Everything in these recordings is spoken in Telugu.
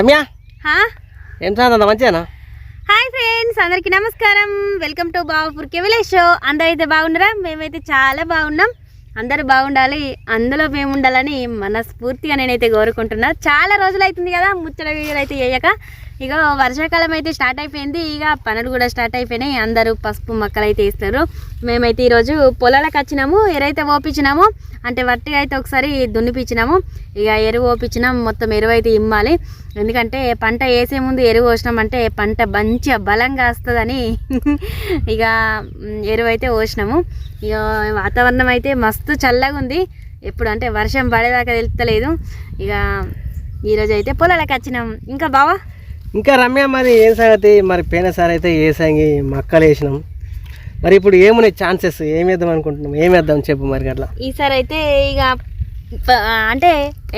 రమ్య? ఏం హాయ్ ఫ్రెండ్స్ అందరికీ నమస్కారం. వెల్కమ్ టు బాబుపూర్ కెవిలేజ్ షో. అందరైతే బాగున్నారా? మేమైతే చాలా బాగున్నాం. అందరూ బాగుండాలి అందులో మేము ఉండాలని మనస్ఫూర్తిగా నేనైతే కోరుకుంటున్నా. చాలా రోజులు అవుతుంది కదా ముచ్చట వీడియోలు అయితే చేయక ఇక వర్షాకాలం అయితే స్టార్ట్ అయిపోయింది. ఇక పనులు కూడా స్టార్ట్ అయిపోయినాయి. అందరూ పసుపు మొక్కలు అయితే వేస్తారు మేమైతే ఈరోజు పొలాలకు వచ్చినాము. ఎరైతే ఓపించినాము అంటే వట్టిగా అయితే ఒకసారి దున్నిపించినాము. ఇక ఎరువు ఓపించినాం మొత్తం ఎరువు అయితే ఇమ్మాలి. ఎందుకంటే పంట వేసే ముందు ఎరువు పోసినామంటే పంట మంచిగా బలంగా వస్తుందని ఇక ఎరువు అయితే పోసినాము. ఇక వాతావరణం అయితే మస్తు చల్లగా ఉంది. ఎప్పుడు అంటే వర్షం పడేదాకా తెలుస్తలేదు. ఇక ఈరోజు అయితే పొలాలకు వచ్చినాం. ఇంకా బావా? ఇంకా రమ్య మరి ఏం సంగతి? మరి పోయినసారి అయితే వేసాంగి మక్కలు వేసినాం. మరి ఇప్పుడు ఏమున్నాయి ఛాన్సెస్ ఏం వేద్దాం అనుకుంటున్నాం? ఏమేద్దాం చెప్పు మరి అట్లా. ఈసారి అయితే ఇక అంటే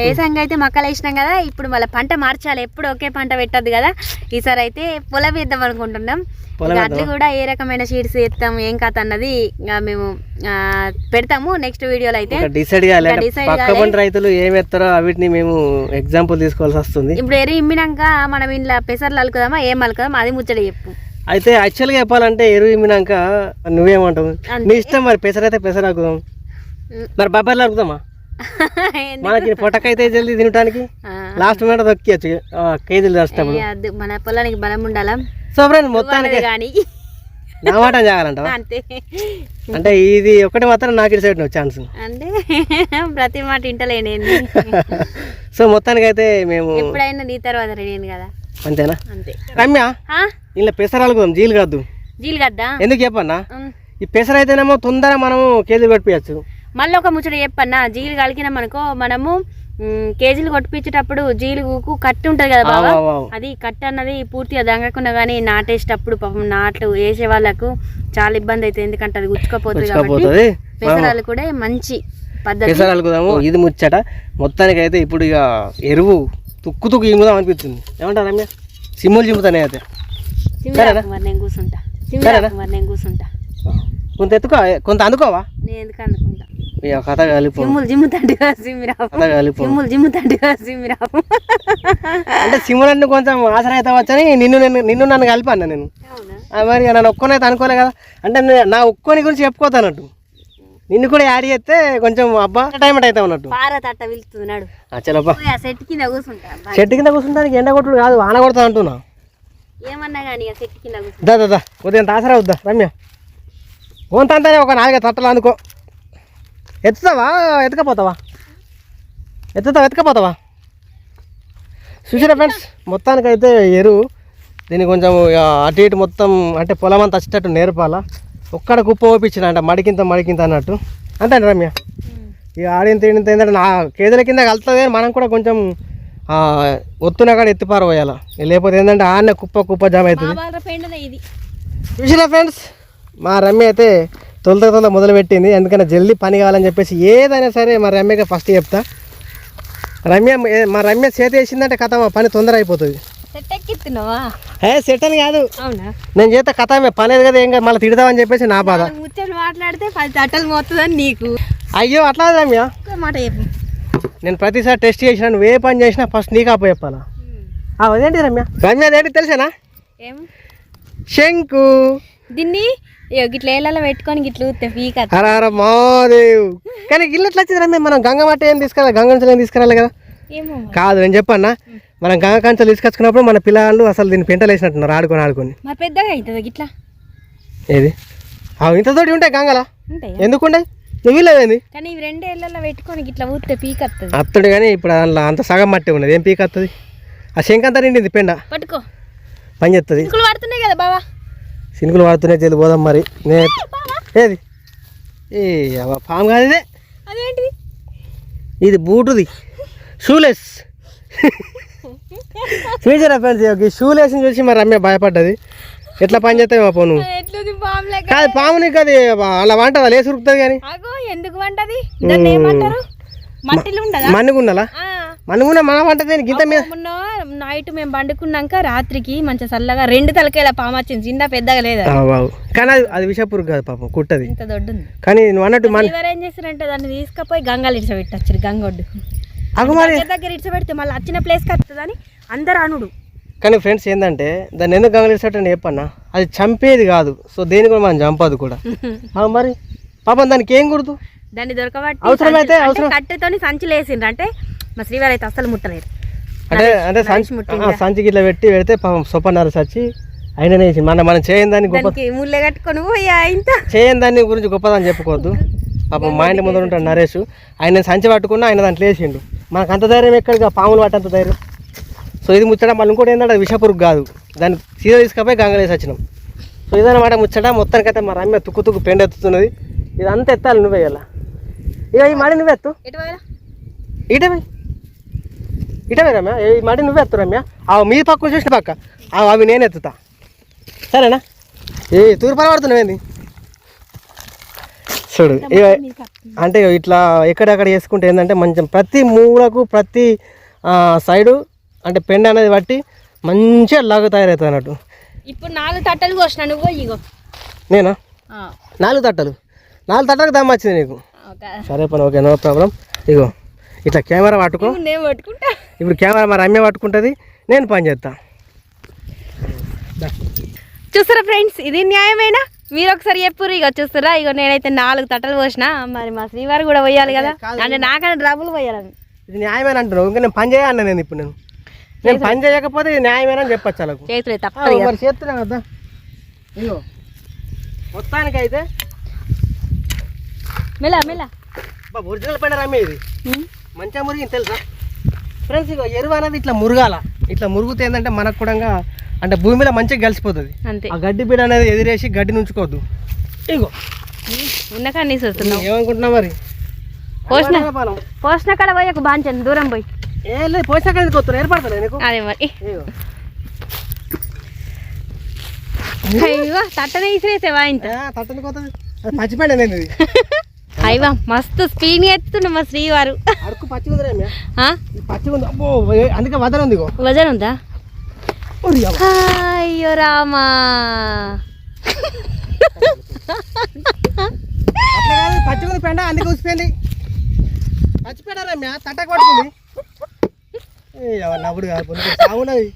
ఏసంగా అయితే మొక్కలు వేసినాం కదా ఇప్పుడు మళ్ళీ పంట మార్చాలి. ఎప్పుడు ఒకే పంట పెట్టద్దు కదా. ఈసారి అయితే పొలం వేద్దాం అనుకుంటున్నాం. అట్లు కూడా ఏ రకమైన సీడ్స్ వేస్తాం ఏం కథ అన్నది మేము పెడతాము నెక్స్ట్ వీడియోలో అయితే. డిసైడ్ కాలే. ఇంకా అంటే decide పక్క కాలే. పంట రైతులు ఏం వేస్తారో వీటిని మేము ఎగ్జాంపుల్ తీసుకోవాల్సి వస్తుంది. ఇప్పుడు ఎరి ఇమ్మినాక మనం ఇంట్లో పెసర్లు అలుకుదామా ఏం అలుకుదామా అది ముచ్చట చెప్పు. అయితే యాక్చువల్గా చెప్పాలంటే ఎరువు ఇమ్మినాక నువ్వేమంటావు. నీ ఇష్టం మరి పెసర అయితే పెసర ఆకుదాం మరి బొబ్బర్లు ఎందుకు? మనకి పొట్టకైతే జల్దీ తినడానికి లాస్ట్ మీద దొక్కియచ్చు కేజీలు తెచ్చినప్పుడు మన పొలానికి బలం ఉండాలా? సో ఫ్రెండ్ మొత్తానికి కానీ. నా మాట జాగాలంటావా? అంతే. అంటే ఇది ఒకటి మాత్రం నాకు ఇటు సైడ్ ఛాన్స్ అంటే ప్రతి మాట ఇంటలేనేంది సో మొత్తానికి అయితే మేము ఎప్పుడైనా నీ తర్వాత నేను కదా. అంతేనా? అంతే. రమ్య? ఇలా పెసరాలు జీలు కాదు జీలు కద్దా? ఎందుకు చెప్పన్నా. ఈ పెసర అయితేనేమో తొందర మనము కేజీలు పెట్టియచ్చు మళ్ళీ ఒక ముచ్చట చెప్పన్నా జీలు కలికినాం అనుకో మనము కేజీలు కొట్టిపించేటప్పుడు జీలుకు కట్టి ఉంటది కదా బాబా అది కట్ట అన్నది పూర్తిగా దంగకుండా కానీ నాటేసేటప్పుడు పాపం నాట్లు వేసే వాళ్ళకు చాలా ఇబ్బంది అవుతుంది ఎందుకంటే అది గుచ్చుకపోతుంది కాబట్టి పెసరాలు కూడా మంచి పద్ధతి. పెసరాలు కుదాము. ఇది ముచ్చట. మొత్తానికి అయితే ఇప్పుడు ఇక ఎరువు తుక్కు తుక్కు ఇమ్ముదాం అనిపిస్తుంది. ఏమంటారు రమ్య? సిమ్ములు చిమ్ముతానే అయితే. నేను కూర్చుంటా. నేను కూర్చుంటా. కొంత ఎత్తుకో కొంత అందుకోవా? నేను ఎందుకు ఇక కథ కలిపి సిమ్ములు జిమ్ముతండి కథ కలిపి సిమ్ములు జిమ్ముతండి అంటే కొంచెం ఆసరా అయితే వచ్చని నిన్ను నేను నిన్ను నన్ను కలిపి అన్న నేను మరి నన్ను ఒక్కొనైతే అనుకోలే కదా అంటే నే- ఒక్కోని గురించి చెప్పుకోతానట్టు నిన్ను కూడా యాడ్ చేస్తే కొంచెం అబ్బా టైం అయితే ఉన్నట్టు చలోబ్బా ఆ సెట్ కింద కూర్చుంటా. చెట్టు కింద కూర్చుంటానికి ఎండ కొట్టుడు కాదు వాన కొడతా అంటున్నా ఏమన్నా కానీ సెట్ కింద కూర్చుంటా ఆసరా వద్దా రమ్య ఒక నాలుగైదు తట్టలు అనుకో ఎత్తుతావా? ఎత్తుకపోతావా? ఎత్తుతావా? ఎత్తుకపోతావా? చూసారా ఫ్రెండ్స్ మొత్తానికైతే ఎరువు. దీన్ని కొంచెం అటు ఇటు మొత్తం అంటే పొలం అంతా వచ్చేటట్టు నేర్పాలా? ఒక్కడ కుప్ప ఓపించిన అంటే మడికింత మడికింత అన్నట్టు. అంతే అండి రమ్య ఇక ఆడింత ఈడింత ఏంటంటే నా కేదల కింద కలుతుంది మనం కూడా కొంచెం ఒత్తున కాడ ఎత్తిపార పోయాలా లేకపోతే ఏంటంటే ఆడనే కుప్ప కుప్ప జామ్ అవుతుంది. చూసినా ఫ్రెండ్స్ మా రమ్య అయితే తొలత తొలత మొదలు పెట్టింది ఎందుకంటే జల్దీ పని కావాలని చెప్పేసి ఏదైనా సరే మా రమ్యకి ఫస్ట్ చెప్తా. రమ్య మా రమ్య చేతి వేసిందంటే కథ మా పని తొందర అయిపోతుంది. ఏ సెట్ అని కాదు. నేను చేస్తే కథ పని కదా ఏం కాదు, మళ్ళీ తిడదామని చెప్పేసి నా బాధ. ముచ్చట్లు మాట్లాడితే పది తట్టలు మోతుందని నీకు. అయ్యో అట్లా రమ్య. మాట చెప్పు. నేను ప్రతిసారి టెస్ట్ చేసినా నువ్వు ఏ పని చేసినా ఫస్ట్ నీకు అప్పు చెప్పాలా? అదేంటి రమ్య? రమ్య అదేంటి తెలుసానా? ఏం? శంకు. దీన్ని? ఇగో గిట్ల ఏళ్ళలో పెట్టుకొని గిట్ల ఊతే పీక హర మాదేవ్ కానీ ఇల్లు ఎట్లా వచ్చింది మనం గంగ మట్టి ఏం తీసుకురాలి? గంగ నుంచి ఏం తీసుకురాలి కదా. కాదు నేను చెప్పన్నా. మనం గంగ కంచెలు తీసుకొచ్చుకున్నప్పుడు మన పిల్లలు అసలు దీన్ని పెంటలు వేసినట్టున్నారు ఆడుకొని ఆడుకొని. మరి పెద్దగా అవుతుంది గిట్లా? ఏది? అవి ఇంతతోటి ఉంటాయి గంగలా? ఎందుకుండే నువ్వు వీళ్ళేంది కానీ ఇవి రెండు ఏళ్ళలో పెట్టుకొని గిట్ల ఊతే పీక అత్తుడు కానీ ఇప్పుడు అందులో అంత సగం మట్టి ఉన్నది. ఏం పీక్ వస్తుంది ఆ శంకంతా నిండింది పెండ. పట్టుకో. పని చేస్తుంది పడుతున్నాయి కదా బావా? సినుకులు వాడుతూనే చెల్లి పోదాం మరి. నే ఏది? ఏ పాము కాదు ఇదే. ఇది బూటుది. షూలెస్. చూసారా ఫ్రెండ్స్ ఈ షూలెస్ని చూసి మరి రమ్య భయపడ్డది. ఎట్లా పని చేస్తాయి మా లెక్క? కాదు పాముని కాదు అలా వంట లేసి ఉరుకుతుంది కానీ. ఎందుకు వంటది? దాన్ని మన్నుగుండ మన వంట దేనికి? ఇంత మీద నైట్ మేము పండుకున్నాక రాత్రికి మంచిగా చల్లగా రెండు తలకాయల పాము వచ్చింది. చిన్న పెద్దగా లేదా. కానీ అది అది విషపురు కాదు పాపం కుట్టది. ఇంత దొడ్డుంది. కానీ నువ్వు అన్నట్టు మన ఎవరు ఏం చేస్తారంటే దాన్ని తీసుకుపోయి గంగలు ఇడిచబెట్టచ్చు గంగొడ్డు. దగ్గర దగ్గర ఇడిచబెడితే మళ్ళీ వచ్చిన ప్లేస్కి వస్తుందని అందరు అనుడు. కానీ ఫ్రెండ్స్ ఏంటంటే దాన్ని ఎందుకు గమనించినట్టు చెప్పన్నా? అది చంపేది కాదు. సో దేని కూడా మనం చంపదు కూడా. మరి? పాపం దానికి ఏం గుర్తు? దాన్ని దొరకబట్టి అవసరమైతే కట్టెతోని సంచులు వేసిండ్రు అంటే మా శ్రీవారు అయితే అస్సలు ముట్టలేదు. అంటే అంటే సంచి ఇట్లా పెట్టి పెడితే పాపం సొప్పన్నర సచ్చి అయిననే మన మనం చేయని దాన్ని గొప్ప ముళ్ళే కట్టుకొని పోయా ఇంత. చేయని దాన్ని గురించి గొప్పదని చెప్పుకోవద్దు. పాపం మా ఇంటి ముందర ఉంటాడు నరేష్. ఆయన సంచి పట్టుకున్నా ఆయన దాంట్లో వేసిండు. మనకు అంత ధైర్యం ఎక్కడికి? పాములు పట్టంత ధైర్యం. సో ఇది ముచ్చట మళ్ళీ ఇంకోటి ఏంటంటే విషపురుగు కాదు. దాన్ని సీదా తీసుకపోయి గంగలేసి వచ్చినాం. సో ఇదన్నమాట ముచ్చట. మొత్తానికైతే మా రమ్య తుక్కు తుక్కు పెండ ఎత్తుతున్నది. ఇదంతా ఎత్తాలి నువ్వే ఇలా ఇక ఈ మడి నువ్వే ఎత్తు ఎటు పోయాలా ఇటవే ఇటవే రమ్య ఈ మడి నువ్వే ఎత్తు రమ్య? ఆ మీ పక్క చూసిన పక్క. ఆ, అవి నేను ఎత్తుతా. సరేనా? ఏ తూర్పాలు పడుతున్నావేంది చూడు అంటే ఇట్లా ఎక్కడెక్కడ వేసుకుంటే ఏంటంటే మంచి ప్రతి మూలకు ప్రతి సైడు అంటే పెండ అనేది బట్టి మంచిగా లాగు తయారవుతుంది అన్నట్టు. ఇప్పుడు నాలుగు తట్టలు కోసిన నువ్వు ఇగో. నేనా? నాలుగు తట్టలు. నాలుగు తట్టలకు దమ్మ వచ్చింది నీకు. సరే పని ఓకే నో ప్రాబ్లం. ఇగో. ఇట్లా కెమెరా పట్టుకో. నేను పట్టుకుంటా. ఇప్పుడు కెమెరా మా రమ్య పట్టుకుంటుంది నేను పని చేస్తా. చూస్తారా ఫ్రెండ్స్ ఇది న్యాయమేనా? మీరు ఒకసారి చెప్పుర్రు ఇక చూస్తారా ఇక నేనైతే నాలుగు తట్టలు పోసిన మరి మా శ్రీవారు కూడా పోయాలి కదా. అంటే నాకన్నా డబ్బులు పోయాలని. ఇది న్యాయమేనా అంటున్నావు? ఇంకా నేను పని చేయాలన్నా నేను ఇప్పుడు నేను. నేను పని చేయకపోతే ఇది న్యాయమేనా అని చెప్పచ్చు వాళ్ళకు. చేతులే. మరి చేస్తున్నా కదా. ఇగో మొత్తానికైతే మెల్ల బా ఒరిజినల్ రమ్య ఇది. మంచిగా మురిగింది తెలుసా? ఫ్రెండ్స్ ఇగో ఎరువు అనేది ఇట్లా మురగాల. ఇట్లా మురుగుతే ఏంటంటే మనకు కూడా అంటే భూమిలో మంచిగా కలిసిపోతుంది. అంతే. ఆ గడ్డి బీడ అనేది ఎదిరేసి గడ్డి నుంచుకోవద్దు. ఇగో. ఉన్న కానీ ఏమనుకుంటున్నావు మరి? పోసిన. పోసిన కాడ పోయి ఒక బాంచండి దూరం పోయి. ఏం లేదు పోసాక ఎందుకు వస్తున్నా ఏర్పడతా నీకు? అదే మరి. ఇగో. అయ్యో తట్టనే ఇసిరేసావా ఇంత. పచ్చిపెండ అనేది ఇది. అయ్యా మస్తు స్పీడ్ ఎత్తుండు మా శ్రీవారు. అందుకే వదన ఉంది వజన్ ఉందా. అయ్యో రామా. అట్లా కాదు పచ్చిగా ఉంది పెండ అందుకే ఉసిపోయింది. పచ్చిపెండ రమ్య ఏ, ఎవ నవ్వుడు కాదు సాగున్నది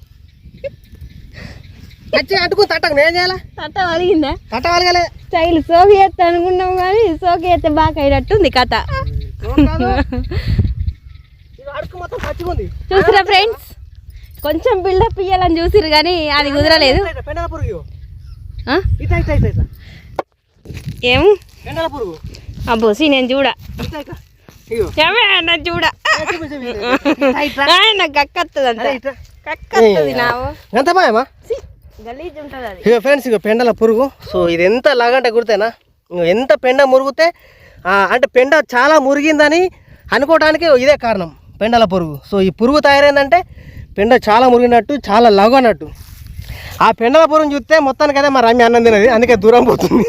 పచ్చి అట్టుకుని తట్టకు నేను చేయాలా? తట్ట వలిగిందా? తట్ట వాళ్ళగలే స్టైల్ సోకి ఎత్త అనుకున్నాం కానీ సోకి ఎత్తే బాగా అయినట్టుంది కథ ఇది అడుకు మొత్తం పచ్చిగా ఉంది చూసిరా ఫ్రెండ్స్ కొంచెం బిల్డప్ ఇయ్యాలని చూసిరు కానీ అది కుదరలేదు. ఏం అబ్బో సి నేను చూడ. ఇట్లా ఇట్లా. ఇగో ఏమే నా చూడ. నాకు కక్కత్తది అంత. కక్కత్తది నావు. ఫ్రెండ్స్ ఇక పెండల పురుగు. సో ఇది ఎంత లాగంటే గుర్తేనా? ఎంత పెండ మురిగితే అంటే పెండ చాలా మురిగిందని అనుకోవడానికి ఇదే కారణం. పెండల పురుగు. సో ఈ పురుగు తయారైందంటే పెండ చాలా మురిగినట్టు చాలా లఘు అన్నట్టు ఆ పెండల పురుగుని చూస్తే మొత్తానికైతే మా రమ్య అన్నం తినది. అందుకే దూరం పోతుంది.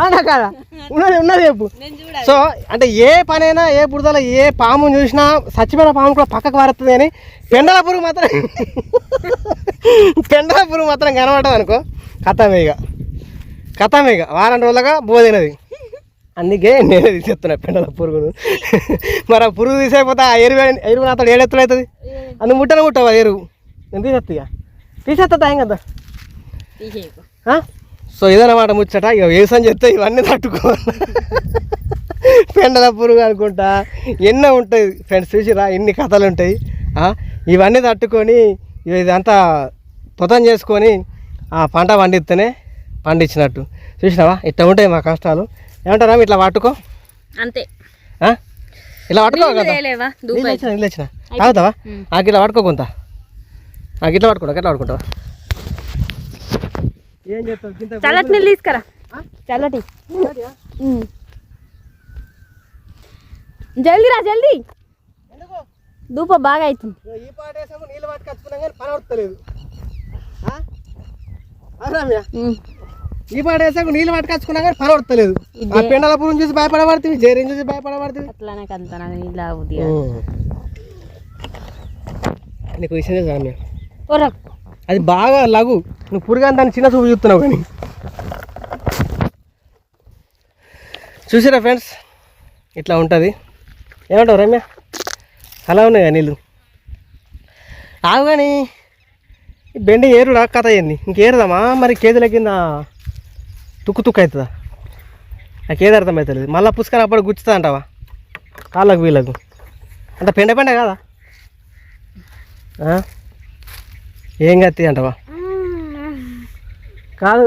అవునా కాదా? ఉన్నది ఉన్నది చెప్పు. సో అంటే ఏ పనైనా ఏ బురదలో ఏ పాము చూసినా చచ్చిపోయిన పాము కూడా పక్కకు మారుతుంది అని పెండల పురుగు మాత్రం పెండల పురుగు మాత్రం కనబడదు అనుకో కథమే ఇక. కథమే ఇక. వారం రోజులుగా బోధినది అందుకే నేనే తీసేస్తున్నా పెండల పురుగును. మరి ఆ పురుగు తీసేపోతే ఆ ఎరువు ఎరువు నాతో ఏడెత్తులు అవుతుంది. అందు ముట్టన ముట్టవు ఎరువు? నేను తీసేస్తా ఇక. తీసేస్తా ఏం కదా? సో ఇదన్నమాట ముచ్చట. ఇక వ్యవసాయం చేస్తే ఇవన్నీ తట్టుకోవాలి పెండల పురుగు అనుకుంటా. ఎన్నో ఉంటాయి ఫ్రెండ్స్ చూసిరా ఎన్ని కథలు ఉంటాయి? ఇవన్నీ తట్టుకొని ఇదంతా పొతం చేసుకొని ఆ పంట పండిస్తేనే పండించినట్టు. చూసినావా? ఇట్లా ఉంటాయి మా కష్టాలు. ఏమంటారా ఇట్లా పట్టుకో అంతే. ఆ? ఇలా పట్టుకో నీళ్ళు. వచ్చిన తాగుతావా? నాకు ఇట్లా పట్టుకో కొంత. నాకు ఇట్లా పట్టుకుంటా ఎట్లా పట్టుకుంటావా ఏం చేస్తావు? ఇంత చల్లటి నీళ్ళు తీసుకురా. ఆ? చల్లటి. ఉమ్. జల్దీ రా జల్దీ. ఎందుకు? ధూప బాగా అవుతుంది ఇగో ఈ పాట వేసాము నీళ్ళు పట్టుకొచ్చుకున్నాం కానీ పని పడతలేదు ఈ పాట వేసాము నీళ్ళు పట్టుకొచ్చుకున్నాం కానీ పని పడతలేదు ఆ పెండల పురం చూసి భయపడబడుతుంది జేరిని చూసి భయపడబడుతుంది. అట్లా నాకు అంత నాకు నీళ్ళు అవుద్ది నీకు విషయం తెలుసా అది బాగా లఘు. నువ్వు పురుగా దాన్ని చిన్న చూపు చూస్తున్నావు కానీ. చూసిరా ఫ్రెండ్స్? ఇట్లా ఉంటుంది. ఏమంటావు రమ్య? అలా ఉన్నాయి కదా నీళ్ళు? ఆవు కానీ. ఈ బెండి ఏరుడా? కథ అయింది ఇంకేరుదామా? మరి కేజీల కింద తుక్కు తుక్కు అవుతుందా? నాకు ఏది అర్థమవుతుంది మళ్ళీ పుష్కరం అప్పుడు గుచ్చుతా అంటావా? కాళ్ళకు వీళ్ళకు. అంత పెండ పెండ కాదా? ఏం కత్తి అంటావా? కాదు.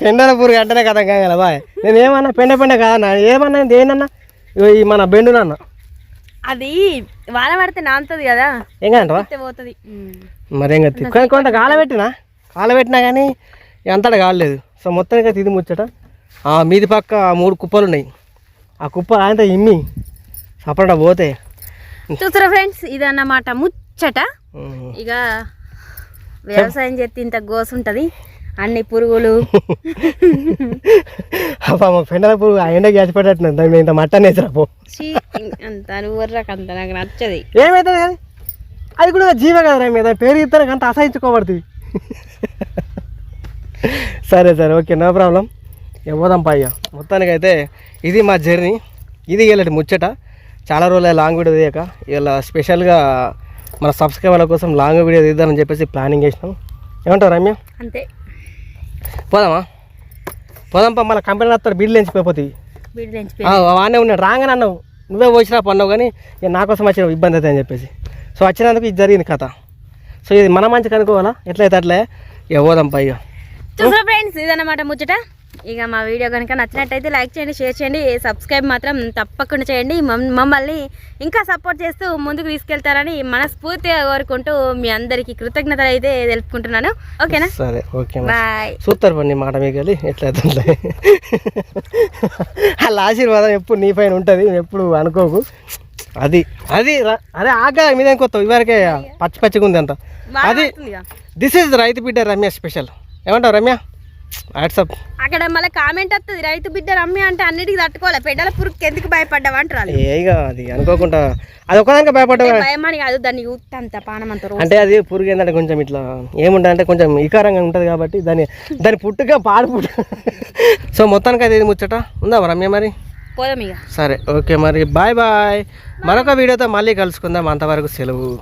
పెండల పురుగు అంటేనే కదా కాగల బాయ్. నేను ఏమన్నా పెండ పెండ కాదన్నా? ఏమన్నా ఇగో ఈ మన బెండునన్నా. అది వాన పడితే నాంతది కదా. ఏం కాదంటవా? పోతుంది. మరేం కత్తి? కొంత కొంత కాలబెట్టినా కాలబెట్టినా కానీ అంతటా కాలేదు సో మొత్తానికి అయితే ఇది ముచ్చట. ఆ మీది పక్క మూడు కుప్పలు ఉన్నాయి. ఆ కుప్ప ఆయనతో ఇమ్మి సపరేట్ పోతే. చూసారా ఫ్రెండ్స్ ఇదన్నమాట ముచ్చట. ఉమ్, ఇక వ్యవసాయం చేస్తే ఇంత గోసు ఉంటుంది. అన్ని పురుగులు. మా పెండల పురుగు ఆ ఎండ గ్యాస్ పెట్టట్లేదు దాన్ని ఇంత మట్టన్ వేసిరా పో. చీ, అంత నువ్వర్రాక అంత నాకు నచ్చది. ఏమవుతుంది కానీ? అది కూడా జీవ కదరా మీద. పేరు ఇస్తానికి అంత అసహించుకోబడుతుంది సరే సరే ఓకే నో ప్రాబ్లం. ఇవ్వదాం పయ్య మొత్తానికైతే ఇది మా జర్నీ. ఇది వీళ్ళటి ముచ్చట. చాలా రోజులు లాంగ్ వీడియో తీయక. ఇలా స్పెషల్గా మన సబ్స్క్రైబర్ల కోసం లాంగ్ వీడియో తీద్దామని చెప్పేసి ప్లానింగ్ చేసినాం. ఏమంటావు రమ్య? అంతే. పోదామా? పోదాం పా మళ్ళీ కంపెనీ వస్తారు బిడ్లు ఎంచిపోతుంది వీడు ఉన్నాడు. రాగానే అన్నావు నువ్వే వచ్చినా పన్నావు కానీ నా కోసం వచ్చిన ఇబ్బంది అవుతుంది అని చెప్పేసి. సో వచ్చినందుకు ఇది జరిగింది కథ. సో ఇది మన మంచికి అనుకోవాలా? ఎట్లయితే అట్లే? ఇక పోదాం పైగా చూసారా ఫ్రెండ్స్? ఇదన్నమాట ముచ్చట. ఇక మా వీడియో కనుక నచ్చినట్టయితే లైక్ చేయండి షేర్ చేయండి సబ్స్క్రైబ్ మాత్రం తప్పకుండా చేయండి. మమ్- మమ్మల్ని ఇంకా సపోర్ట్ చేస్తూ ముందుకు తీసుకెళ్తారని మనస్ఫూర్తిగా కోరుకుంటూ మీ అందరికీ కృతజ్ఞతలు అయితే తెలుపుకుంటున్నాను. ఓకేనా? సరే ఓకే. బాయ్. చూస్తారు పండి మాట మీకు వెళ్ళి అట్లే. వాళ్ళ ఆశీర్వాదం ఎప్పుడు నీ పైన ఉంటుంది ఎప్పుడు అనుకోకు. అది అది అదే ఆగా మీద కొత్త ఇవరకే పచ్చి పచ్చిగా ఉంది అంత. అది దిస్ ఈజ్ రైతు బిడ్డ రమ్య స్పెషల్ ఏమంటావు రమ్య? వాట్సాప్ అక్కడ మళ్ళీ కామెంట్ వస్తుంది రైతు బిడ్డ రమ్మి అంటే అన్నిటికీ తట్టుకోవాలి పెద్దల పురుగుకి ఎందుకు భయపడ్డావు? అంటారు. ఏగా అది అనుకోకుండా అది ఒకదానికి భయపడ్డా భయమని కాదు దాన్ని యూత్ అంత పానం అంత అంటే అది పురుగు ఏంటంటే కొంచెం ఇట్లా ఏముంటుంది అంటే కొంచెం వికారంగా ఉంటుంది కాబట్టి దాని దాని పుట్టుక పాడు పుట్టు. సో మొత్తానికి అది ముచ్చట. ఉందా రమ్య మరి? పోదాం ఇక సరే ఓకే మరి. Bye bye. మరొక వీడియోతో మళ్ళీ కలుసుకుందాం. అంతవరకు సెలవు.